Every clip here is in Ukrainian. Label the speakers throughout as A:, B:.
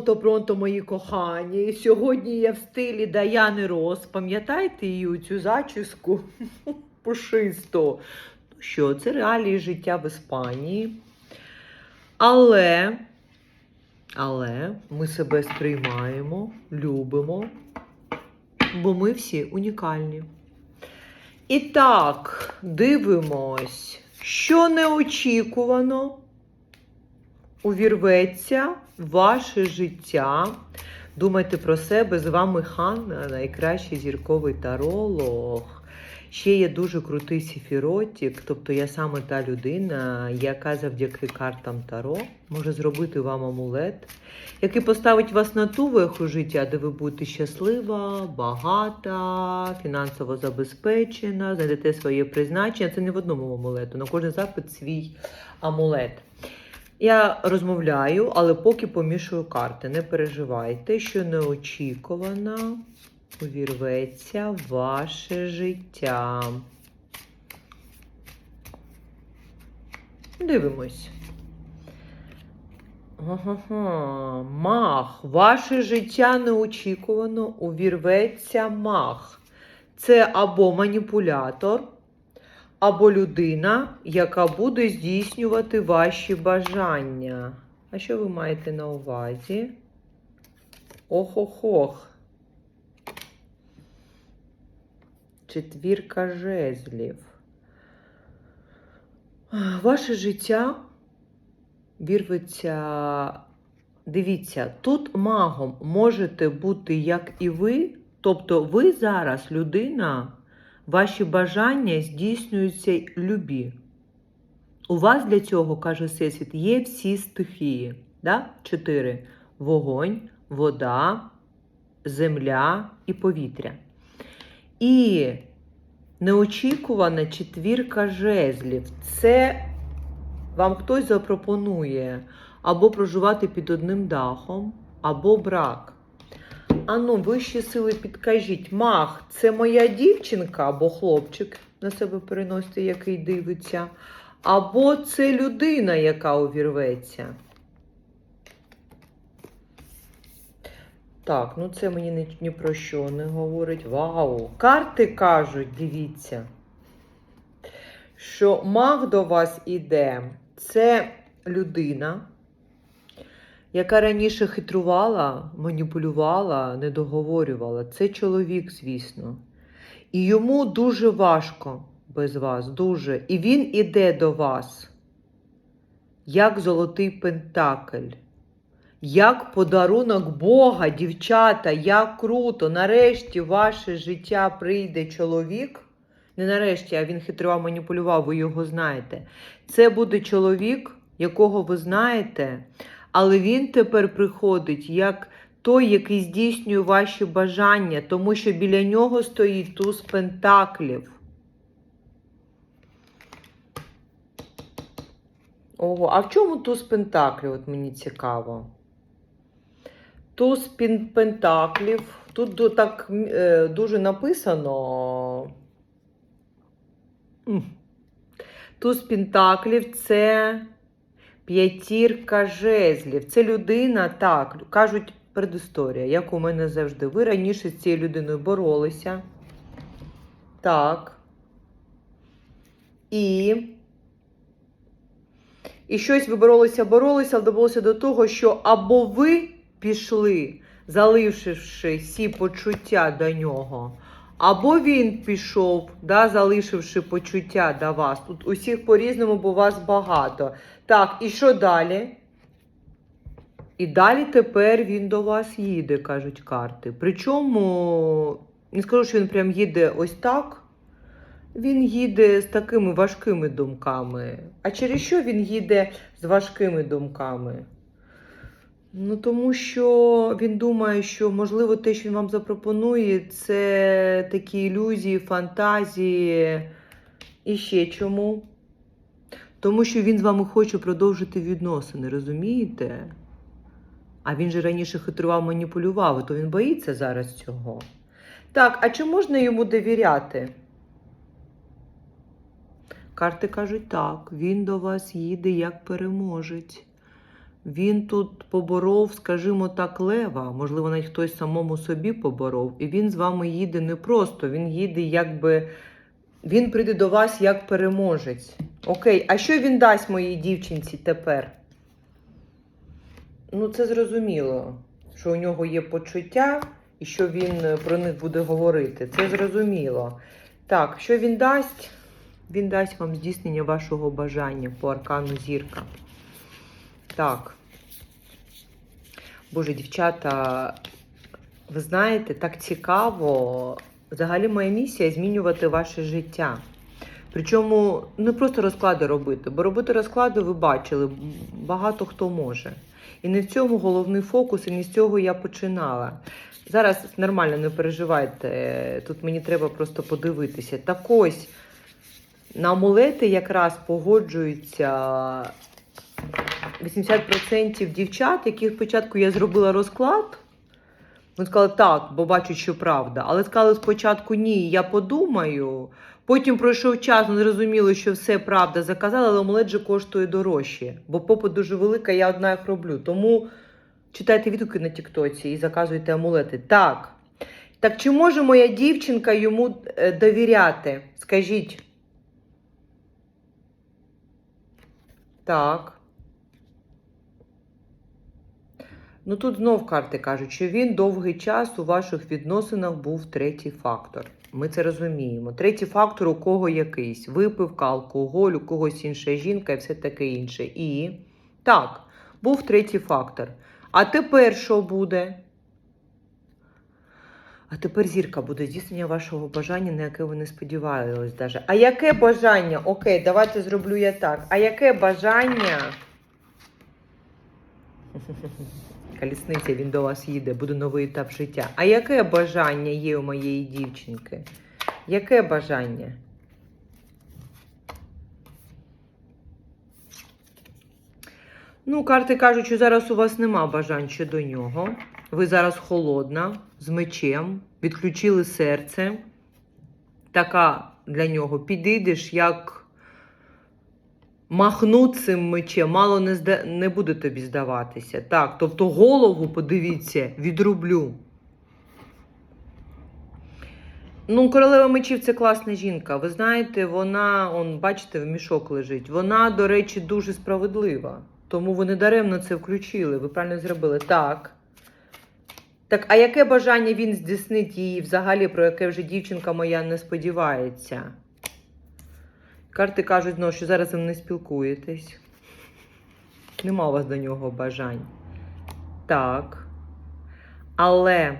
A: Пронто, пронто, мої кохані. Сьогодні я в стилі Даяни Рос. Пам'ятаєте її цю зачіску пушисту? Ну що, це реалії життя в Іспанії. Але, але ми себе сприймаємо, любимо, бо ми всі унікальні. І так, дивимось, що неочікувано увірветься ваше життя. Думайте про себе, з вами Ханна, найкращий зірковий таролог. Ще є дуже крутий сіфіротік, тобто я саме та людина, яка завдяки картам Таро може зробити вам амулет, який поставить вас на ту веху життя, де ви будете щаслива, багата, фінансово забезпечена, знайдете своє призначення. Це не в одному амулету, на кожен запит свій амулет. Я розмовляю, але поки помішую карти. Не переживайте, що неочікувано увірветься ваше життя. Дивимось. Ага, мах. Ваше життя неочікувано увірветься мах. Це або маніпулятор, або людина, яка буде здійснювати ваші бажання. А що ви маєте на увазі? Ох-ох-ох. Четвірка жезлів. Ваше життя вірветься. Дивіться, тут магом можете бути як і ви. Тобто, ви зараз людина, ваші бажання здійснюються любі. У вас для цього, каже Всесвіт, є всі стихії. Да? Чотири: вогонь, вода, земля і повітря. І неочікувана четвірка жезлів. Це вам хтось запропонує або проживати під одним дахом, або брак. Ану, вищі сили підкажіть, мах, це моя дівчинка або хлопчик на себе переносите, який дивиться, або це людина, яка увірветься. Так, ну це мені ні, ні про що не говорить. Вау! Карти кажуть, дивіться, що маг до вас іде. Це людина, яка раніше хитрувала, маніпулювала, не договорювала. Це чоловік, звісно. І йому дуже важко без вас, дуже. І він іде до вас, як золотий пентакль. Як подарунок Бога, дівчата, як круто! Нарешті в ваше життя прийде чоловік. Не нарешті, а він хитрував, маніпулював, ви його знаєте. Це буде чоловік, якого ви знаєте, але він тепер приходить як той, який здійснює ваші бажання, тому що біля нього стоїть туз пентаклів. Ого, а в чому туз пентаклів? От мені цікаво. Туз пентаклів. Тут так е, дуже написано. Туз пентаклів це п'ятірка жезлів. Це людина, так, кажуть, предісторія, як у мене завжди. Ви раніше з цією людиною боролися. Так. І. І щось ви боролися, боролися, але добулося до того, що або ви пішли, залишивши всі почуття до нього, або він пішов, да, залишивши почуття до вас. Тут усіх по-різному, бо вас багато. Так, і що далі? І далі тепер він до вас їде, кажуть карти. Причому, не скажу, що він прям їде ось так. Він їде з такими важкими думками. А через що він їде з важкими думками? Ну, тому що він думає, що, можливо, те, що він вам запропонує, це такі ілюзії, фантазії. І ще чому? Тому що він з вами хоче продовжити відносини, розумієте? А він же раніше хитрував, маніпулював, то він боїться зараз цього. Так, а чи можна йому довіряти? Карти кажуть так, він до вас їде як переможець. Він тут поборов, скажімо так, лева. Можливо, навіть хтось самому собі поборов. І він з вами їде не просто, він їде якби. Він прийде до вас як переможець. Окей, а що він дасть моїй дівчинці тепер? Ну, це зрозуміло, що у нього є почуття і що він е, про них буде говорити. Це зрозуміло. Так, що він дасть? Він дасть вам здійснення вашого бажання по аркану зірка. Так. Боже, дівчата, ви знаєте, так цікаво. Взагалі, моя місія змінювати ваше життя. Причому не просто розклади робити, бо робити розклади ви бачили, багато хто може. І не в цьому головний фокус, і не з цього я починала. Зараз нормально не переживайте. Тут мені треба просто подивитися. Так ось на амулети якраз погоджуються 80% дівчат, яких спочатку я зробила розклад. Вони сказали так, бо бачать, що правда. Але сказали спочатку ні, я подумаю. Потім пройшов час, вони зрозуміли, що все правда заказали, але омлет же коштує дорожче. Бо попит дуже велика, я одна їх роблю. Тому читайте відгуки на Тіктоці і заказуйте амулети. Так. Так чи може моя дівчинка йому е, довіряти? Скажіть. Так. Ну тут знов карти кажуть, що він довгий час у ваших відносинах був третій фактор. Ми це розуміємо. Третій фактор у кого якийсь. Випивка, алкоголь, у когось інша жінка і все таке інше. І так, був третій фактор. А тепер що буде? А тепер зірка буде здійснення вашого бажання, на яке ви не сподівались даже. А яке бажання? Окей, давайте зроблю я так. А яке бажання? Колісниця, він до вас їде, буде новий етап життя. А яке бажання є у моєї дівчинки? Яке бажання? Ну, карти кажуть, що зараз у вас нема бажань щодо нього. Ви зараз холодна, з мечем, відключили серце. Така для нього підійдеш, як махну цим мечем, мало не, зда... не буде тобі здаватися. Так, тобто голову, подивіться, відрублю. Ну, королева мечів це класна жінка. Ви знаєте, вона, он, бачите, в мішок лежить. Вона, до речі, дуже справедлива. Тому ви не даремно це включили. Ви правильно зробили. Так. Так, а яке бажання він здійснить її взагалі, про яке вже дівчинка моя не сподівається? Карти кажуть, ну, що зараз ви не спілкуєтесь. Нема у вас до нього бажань. Так. Але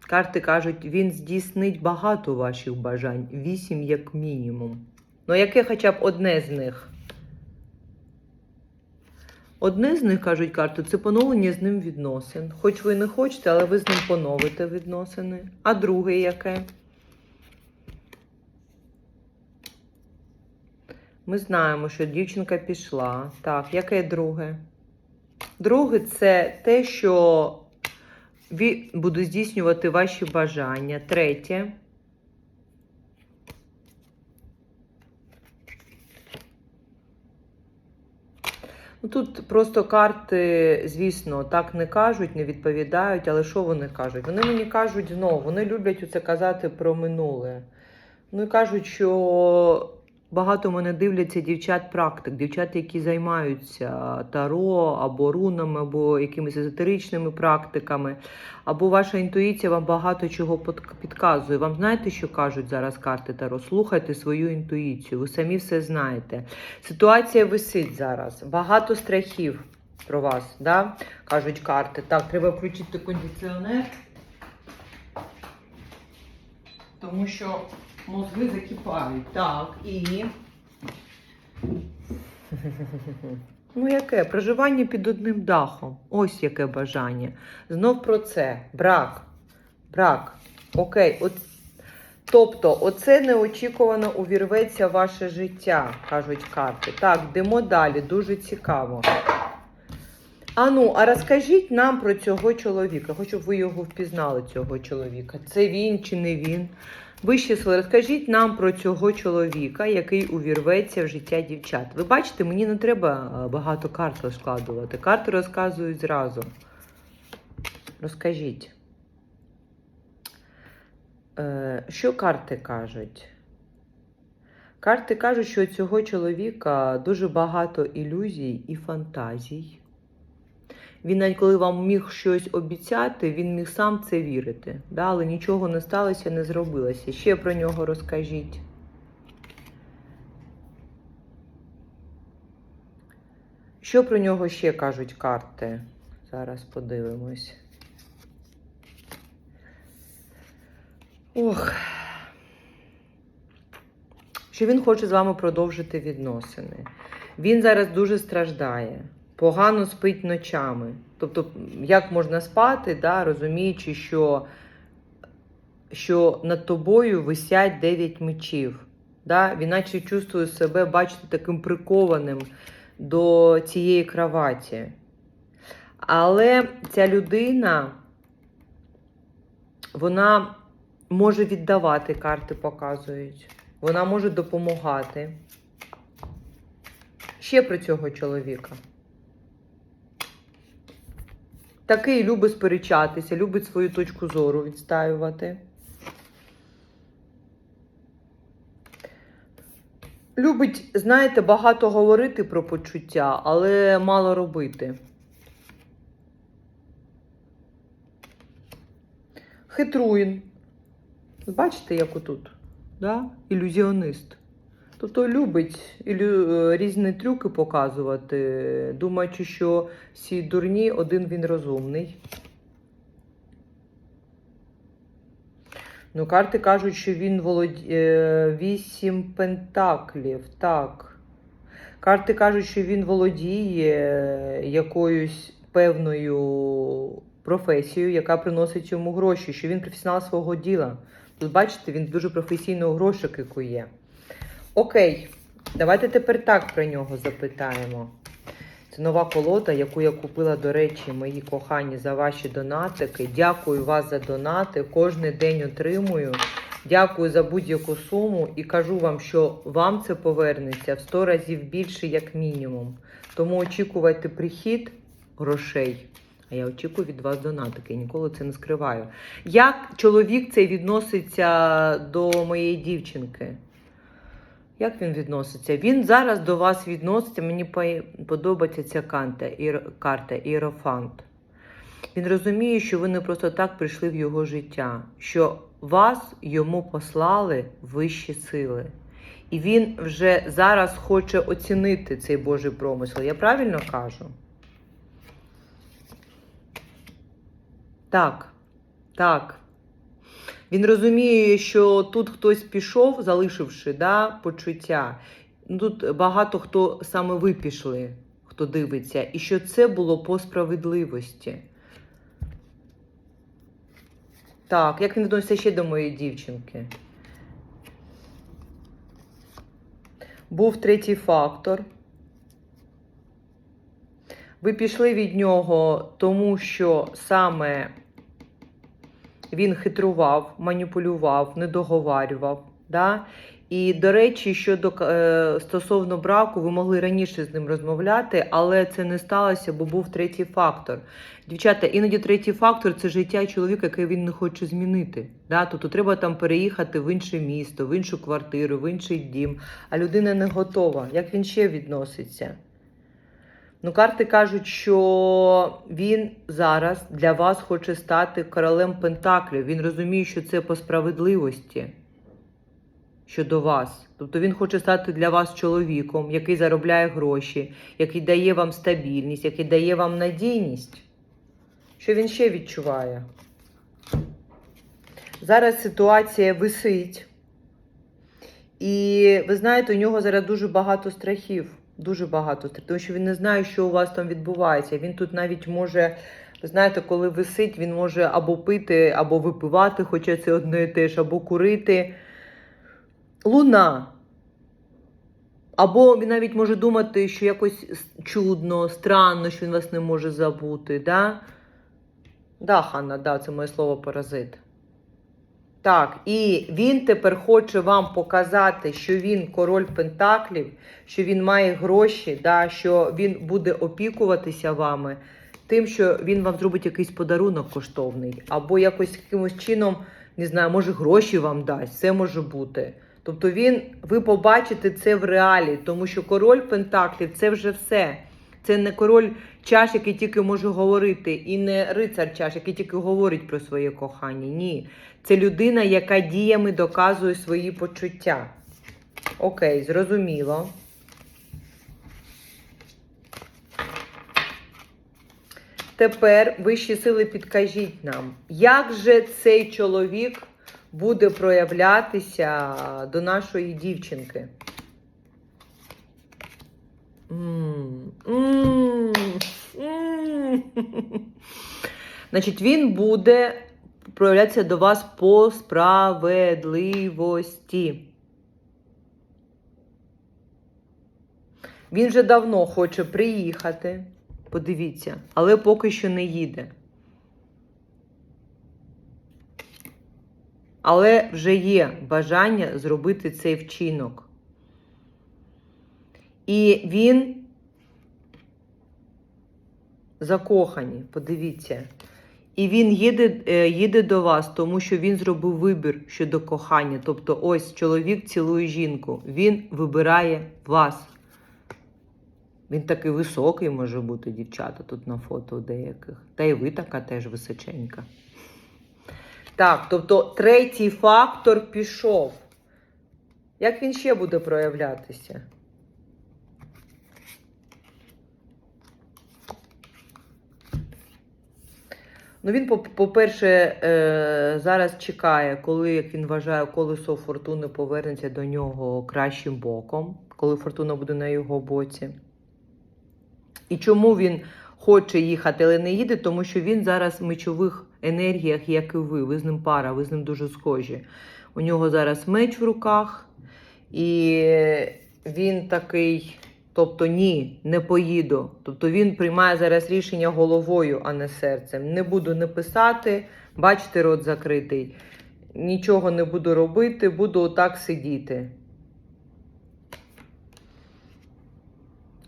A: карти кажуть, він здійснить багато ваших бажань. Вісім як мінімум. Ну, яке хоча б одне з них? Одне з них, кажуть карти, це поновлення з ним відносин. Хоч ви не хочете, але ви з ним поновите відносини. А друге яке? Ми знаємо, що дівчинка пішла. Так, яке друге? Друге це те, що буде здійснювати ваші бажання. Третє. Ну, Тут просто карти, звісно, так не кажуть, не відповідають, але що вони кажуть? Вони мені кажуть знову, вони люблять оце казати про минуле. Ну і кажуть, що багато мене дивляться дівчат-практик, дівчат, які займаються таро або рунами, або якимись езотеричними практиками, або ваша інтуїція вам багато чого підказує. Вам знаєте, що кажуть зараз карти Таро? Слухайте свою інтуїцію, ви самі все знаєте. Ситуація висить зараз, багато страхів про вас, да? кажуть карти. Так, треба включити кондиціонер, тому що мозги закипають. Так, і. Ну, яке? Проживання під одним дахом. Ось яке бажання. Знов про це. Брак. Брак. Окей. От... Тобто, оце неочікувано увірветься ваше життя, кажуть карти. Так, йдемо далі, дуже цікаво. А ну, а розкажіть нам про цього чоловіка. Хочу, щоб ви його впізнали, цього чоловіка. Це він чи не він? Вище сили, розкажіть нам про цього чоловіка, який увірветься в життя дівчат. Ви бачите, мені не треба е, багато карт розкладувати. Карти розказують зразу. Розкажіть. Е, Що карти кажуть? Карти кажуть, що у цього чоловіка дуже багато ілюзій і фантазій. Він навіть коли вам міг щось обіцяти, він міг сам це вірити. Да? Але нічого не сталося, не зробилося. Ще про нього розкажіть. Що про нього ще кажуть карти? Зараз подивимось. Ох. Що він хоче з вами продовжити відносини. Він зараз дуже страждає, погано спить ночами. Тобто, як можна спати, да, розуміючи, що, що над тобою висять 9 мечів. Да? Він наче чувствує себе, бачите, таким прикованим до цієї кроваті. Але ця людина, вона може віддавати, карти показують. Вона може допомагати. Ще про цього чоловіка. Такий любить сперечатися, любить свою точку зору відстаювати. Любить, знаєте, багато говорити про почуття, але мало робити. Хитруїн. Бачите, як отут? Да? Ілюзіонист. Тобто любить ілю... е, різні трюки показувати, думаючи, що всі дурні, один він розумний. Ну, карти кажуть, що він володіє вісім пентаклів. Так. Карти кажуть, що він володіє якоюсь певною професією, яка приносить йому гроші, що він професіонал свого діла. Тут, бачите, він дуже професійно гроші кикує. Окей, давайте тепер так про нього запитаємо. Це нова колода, яку я купила, до речі, мої кохані, за ваші донатики. Дякую вас за донати. Кожний день отримую. Дякую за будь-яку суму і кажу вам, що вам це повернеться в 100 разів більше, як мінімум. Тому очікуйте прихід грошей. А я очікую від вас донатики, я ніколи це не скриваю. Як чоловік цей відноситься до моєї дівчинки? Як він відноситься? Він зараз до вас відноситься. Мені подобається ця карта, карта Іерофант. Він розуміє, що ви не просто так прийшли в його життя, що вас йому послали вищі сили. І він вже зараз хоче оцінити цей Божий промисел. Я правильно кажу? Так, так. Він розуміє, що тут хтось пішов, залишивши да, почуття. Ну, Тут багато хто саме ви пішли, хто дивиться, і що це було по справедливості. Так, як він відноситься ще до моєї дівчинки? Був третій фактор. Ви пішли від нього, тому що саме він хитрував, маніпулював, не договарював. Да? І, до речі, щодо е, стосовно браку, ви могли раніше з ним розмовляти, але це не сталося, бо був третій фактор. Дівчата, іноді третій фактор це життя чоловіка, яке він не хоче змінити. Да? Тобто треба там переїхати в інше місто, в іншу квартиру, в інший дім, а людина не готова. Як він ще відноситься? Ну, карти кажуть, що він зараз для вас хоче стати королем Пентаклів. Він розуміє, що це по справедливості щодо вас. Тобто він хоче стати для вас чоловіком, який заробляє гроші, який дає вам стабільність, який дає вам надійність. Що він ще відчуває? Зараз ситуація висить. І ви знаєте, у нього зараз дуже багато страхів. Дуже багато тому що він не знає, що у вас там відбувається. Він тут навіть може, ви знаєте, коли висить, він може або пити, або випивати, хоча це одне і те ж, або курити. Луна. Або він навіть може думати, що якось чудно, странно, що він вас не може забути. Да, да Ханна, да, це моє слово паразит. Так, і він тепер хоче вам показати, що він король Пентаклів, що він має гроші, да, що він буде опікуватися вами, тим, що він вам зробить якийсь подарунок коштовний, або якось якимось чином, не знаю, може гроші вам дасть, це може бути. Тобто він, ви побачите це в реалі, тому що король Пентаклів це вже все. Це не король чаш, який тільки може говорити, і не рицар чаш, який тільки говорить про своє кохання. Ні. Це людина, яка діями доказує свої почуття. Окей, зрозуміло. Тепер вищі сили підкажіть нам, як же цей чоловік буде проявлятися до нашої дівчинки? Значить, він буде проявлятися до вас по справедливості. Він вже давно хоче приїхати, подивіться, але поки що не їде. Але вже є бажання зробити цей вчинок. І він закоханий, подивіться. І він їде, е, їде до вас, тому що він зробив вибір щодо кохання. Тобто, ось чоловік цілує жінку. Він вибирає вас. Він такий високий може бути, дівчата, тут на фото деяких. Та й ви така теж височенька. Так, тобто третій фактор пішов. Як він ще буде проявлятися? Ну, він, по- по-перше, е, зараз чекає, коли, як він вважає, колесо фортуни повернеться до нього кращим боком, коли фортуна буде на його боці. І чому він хоче їхати, але не їде, тому що він зараз в мечових енергіях, як і ви. Ви з ним пара, ви з ним дуже схожі. У нього зараз меч в руках, і він такий. Тобто ні, не поїду. Тобто він приймає зараз рішення головою, а не серцем. Не буду не писати, бачите, рот закритий. Нічого не буду робити, буду отак сидіти.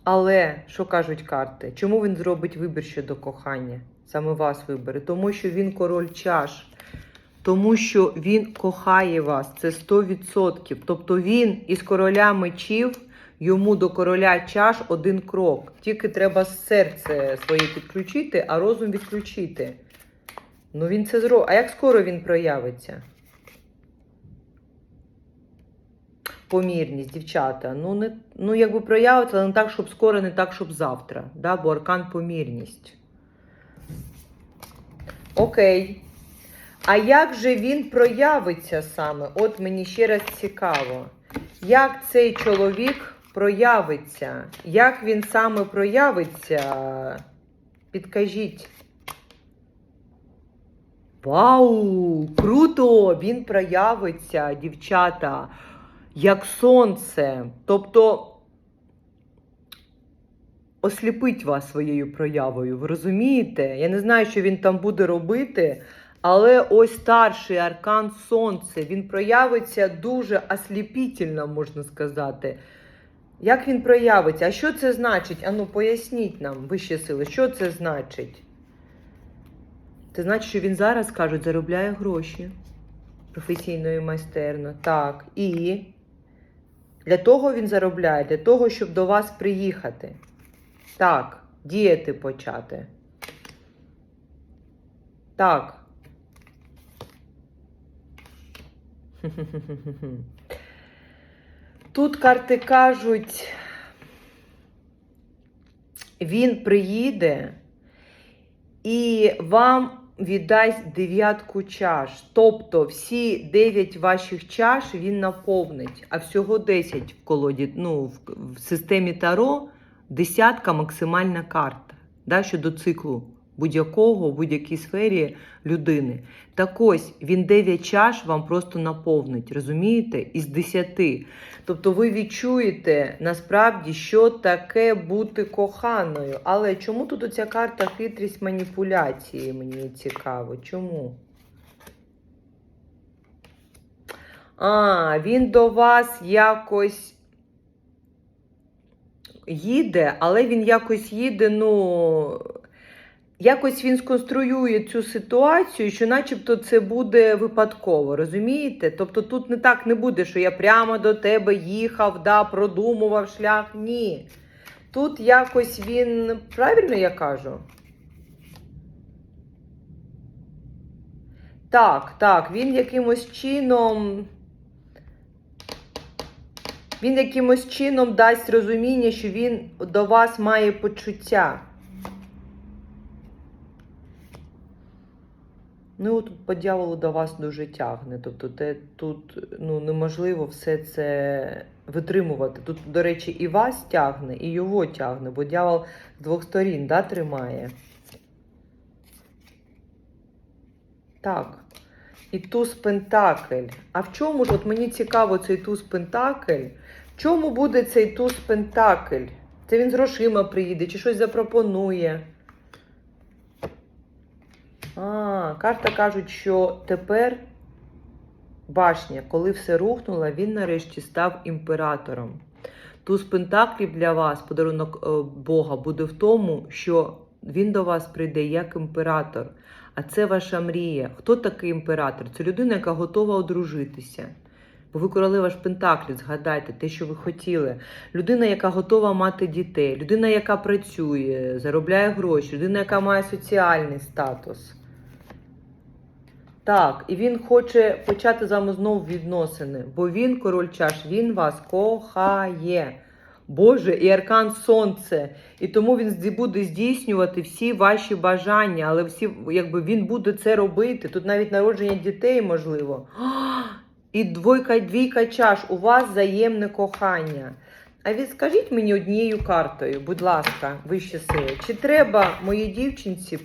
A: Але що кажуть карти? Чому він зробить вибір щодо кохання? Саме вас вибере? Тому що він король чаш. Тому що він кохає вас, це 100%. Тобто він із короля мечів йому до короля чаш один крок. Тільки треба серце своє підключити, а розум відключити. Ну він це зробить. А як скоро він проявиться? Помірність, дівчата. Ну, не, ну якби проявиться, але не так, щоб скоро, не так, щоб завтра. Да? Бо аркан помірність. Окей. А як же він проявиться саме? От мені ще раз цікаво. Як цей чоловік проявиться? Як він саме проявиться? Підкажіть. Вау! Круто! Він проявиться, дівчата, як сонце. Тобто осліпить вас своєю проявою. Ви розумієте? Я не знаю, що він там буде робити. Але ось старший аркан сонце, він проявиться дуже осліпітельно, можна сказати. Як він проявиться? А що це значить? Ану, поясніть нам, вищі сили, що це значить? Це значить, що він зараз, кажуть, заробляє гроші професійно і майстерно. Так. І для того він заробляє, для того, щоб до вас приїхати. Так, діяти почати. Так. Тут карти кажуть, він приїде і вам віддасть дев'ятку чаш. Тобто всі дев'ять ваших чаш він наповнить, а всього 10 в колоді, ну, в, системі Таро десятка максимальна карта да, щодо циклу будь-якого в будь-якій сфері людини. Так ось він 9 чаш вам просто наповнить, розумієте? Із 10. Тобто ви відчуєте насправді, що таке бути коханою. Але чому тут оця карта хитрість маніпуляції? Мені цікаво. Чому? А, він до вас якось їде, але він якось їде, ну. Якось він сконструює цю ситуацію, що начебто це буде випадково, розумієте? Тобто тут не так не буде, що я прямо до тебе їхав, да, продумував шлях. Ні. Тут якось він. Правильно я кажу? Так, так, він якимось чином. Він якимось чином дасть розуміння, що він до вас має почуття. Ну, от по дьяволу до вас дуже тягне. Тобто, те, тут ну, неможливо все це витримувати. Тут, до речі, і вас тягне, і його тягне, бо дьявол з двох сторін да, тримає. Так. І туз Пентакль. А в чому ж, от мені цікаво, цей туз Пентакль? В чому буде цей туз Пентакль? Це він з грошима приїде, чи щось запропонує? А, карта кажуть, що тепер башня, коли все рухнуло, він нарешті став імператором. Туз Пентаклів для вас, подарунок е, Бога, буде в тому, що він до вас прийде як імператор. А це ваша мрія. Хто такий імператор? Це людина, яка готова одружитися. Бо ви королева ж Пентаклів, згадайте те, що ви хотіли. Людина, яка готова мати дітей, людина, яка працює, заробляє гроші, людина, яка має соціальний статус. Так, і він хоче почати з вами знову відносини, бо він, король чаш, він вас кохає. Боже, і аркан сонце. І тому він буде здійснювати всі ваші бажання, але всі, якби він буде це робити. Тут навіть народження дітей можливо. І двойка, двійка чаш, у вас взаємне кохання. А ви скажіть мені однією картою, будь ласка, вище сили, чи треба моїй дівчинці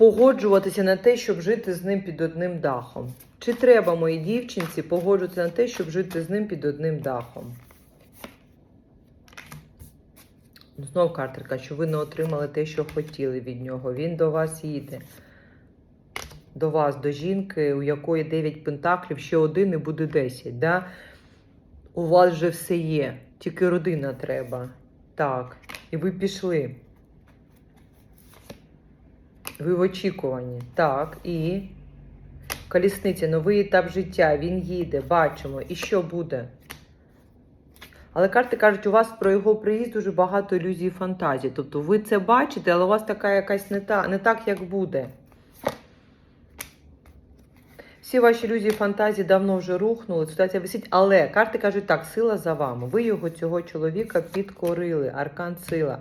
A: погоджуватися на те, щоб жити з ним під одним дахом? Чи треба моїй дівчинці погоджуватися на те, щоб жити з ним під одним дахом? Ну, Знов картерка, що ви не отримали те, що хотіли від нього. Він до вас їде. До вас, до жінки, у якої 9 пентаклів, ще один і буде 10. Да? У вас вже все є. Тільки родина треба. Так. І ви пішли. Ви в очікуванні. Так, і. Колісниця, новий етап життя. Він їде, бачимо. І що буде? Але карти кажуть, у вас про його приїзд дуже багато ілюзій і фантазій. Тобто ви це бачите, але у вас така якась не, та, не так, як буде. Всі ваші ілюзії фантазії давно вже рухнули, ситуація висить. Але карти кажуть так, сила за вами. Ви його, цього чоловіка, підкорили. Аркан сила.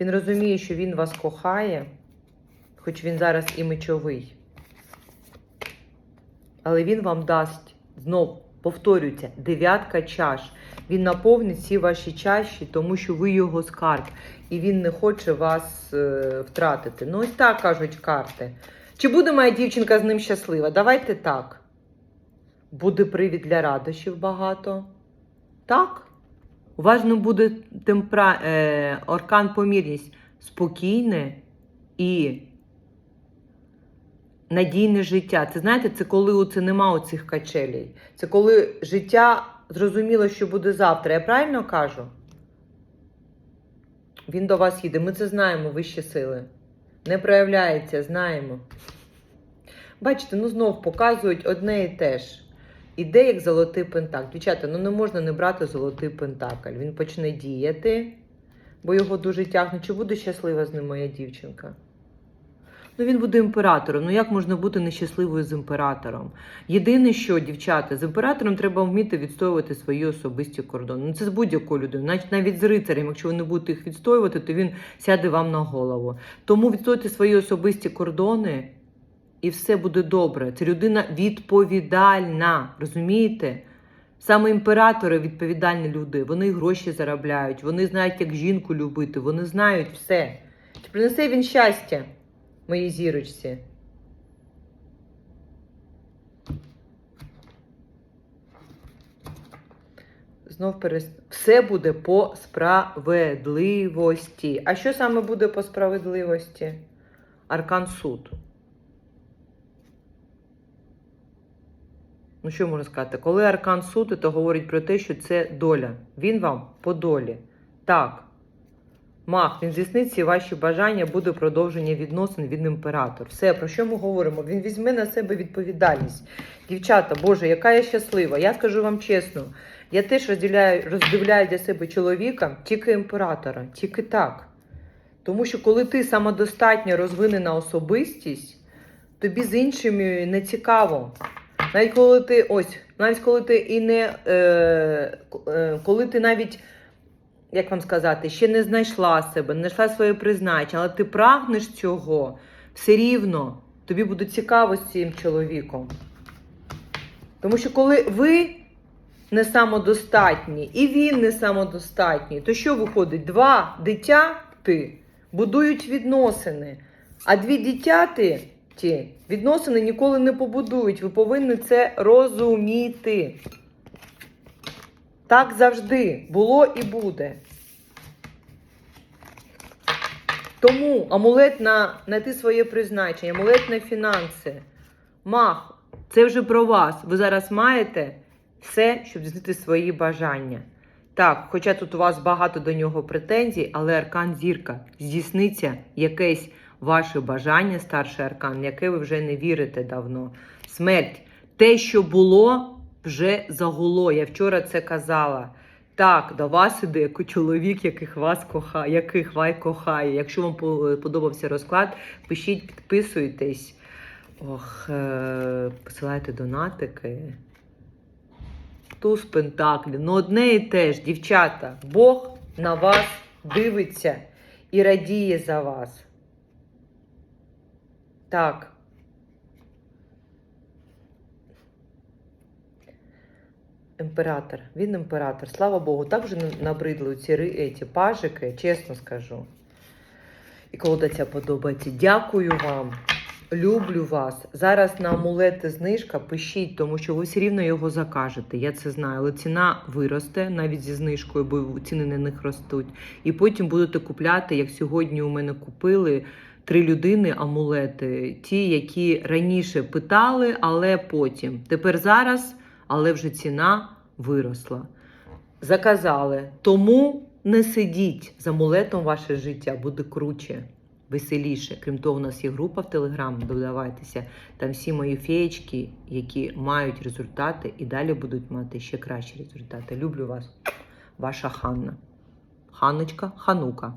A: Він розуміє, що він вас кохає, хоч він зараз і мечовий. Але він вам дасть знов, повторюється, дев'ятка чаш. Він наповнить всі ваші чаші, тому що ви його скарб, і він не хоче вас е, втратити. Ну, ось так кажуть карти. Чи буде моя дівчинка з ним щаслива? Давайте так. Буде привід для радощів багато. Так. Уважно буде темпра... е, оркан помірність спокійне і надійне життя. Це знаєте, це коли це нема оцих качелей. Це коли життя зрозуміло, що буде завтра. Я правильно кажу? Він до вас їде. Ми це знаємо, вищі сили. Не проявляється, знаємо. Бачите, ну знов показують одне і те ж. Іде як золотий пентакль. Дівчата, ну не можна не брати золотий пентакль. Він почне діяти, бо його дуже тягне. Чи буде щаслива з ним моя дівчинка? Ну він буде імператором. Ну як можна бути нещасливою з імператором? Єдине, що, дівчата, з імператором треба вміти відстоювати свої особисті кордони. Ну це з будь-якою людиною, навіть навіть з рицарем. Якщо ви не будете їх відстоювати, то він сяде вам на голову. Тому відстоюйте свої особисті кордони, і все буде добре. Це людина відповідальна, розумієте? Саме імператори відповідальні люди. Вони гроші заробляють, вони знають, як жінку любити, вони знають все. Чи принесе він щастя моїй зірочці? Знов перес... Все буде по справедливості. А що саме буде по справедливості? Аркан суд. Ну, що можна сказати? Коли аркан суд, то говорить про те, що це доля. Він вам по долі. Так. Мах, він здійснить всі ваші бажання, буде продовження відносин від імператор. Все, про що ми говоримо? Він візьме на себе відповідальність. Дівчата, Боже, яка я щаслива. Я скажу вам чесно, я теж розділяю, роздивляю для себе чоловіка тільки імператора, тільки так. Тому що коли ти самодостатньо розвинена особистість, тобі з іншими не цікаво. Навіть коли ти ось, навіть коли ти і не е, е, коли ти навіть, як вам сказати, ще не знайшла себе, не знайшла своє призначення, але ти прагнеш цього, все рівно тобі буде цікаво з цим чоловіком. Тому що коли ви не самодостатні і він не самодостатній, то що виходить? Два дитяти будують відносини, а дві дитяти ті відносини ніколи не побудують. Ви повинні це розуміти. Так завжди було і буде. Тому амулет на знайти своє призначення, амулет на фінанси. Мах, це вже про вас. Ви зараз маєте все, щоб здійснити свої бажання. Так, хоча тут у вас багато до нього претензій, але аркан зірка здійсниться якесь ваше бажання, старший аркан, яке ви вже не вірите давно. Смерть. Те, що було, вже загуло. Я вчора це казала. Так, до вас іде чоловік, яких вас кохає, яких вас кохає. Якщо вам подобався розклад, пишіть, підписуйтесь. Ох, е- посилайте донатики. Туз Пентаклі. Ну, одне і те ж, дівчата. Бог на вас дивиться і радіє за вас. Так. Імператор. Він імператор. Слава Богу, так вже набридли ці ці пажики, чесно скажу. І колода ця подобається. Дякую вам. Люблю вас. Зараз на амулети знижка пишіть, тому що ви все рівно його закажете. Я це знаю. Але ціна виросте навіть зі знижкою, бо ціни на них ростуть. І потім будете купляти, як сьогодні у мене купили три людини амулети, ті, які раніше питали, але потім. Тепер зараз, але вже ціна виросла. Заказали. Тому не сидіть з амулетом ваше життя, буде круче веселіше. Крім того, у нас є група в Телеграм, додавайтеся. Там всі мої феєчки, які мають результати і далі будуть мати ще кращі результати. Люблю вас, ваша Ханна. Ханночка, Ханука.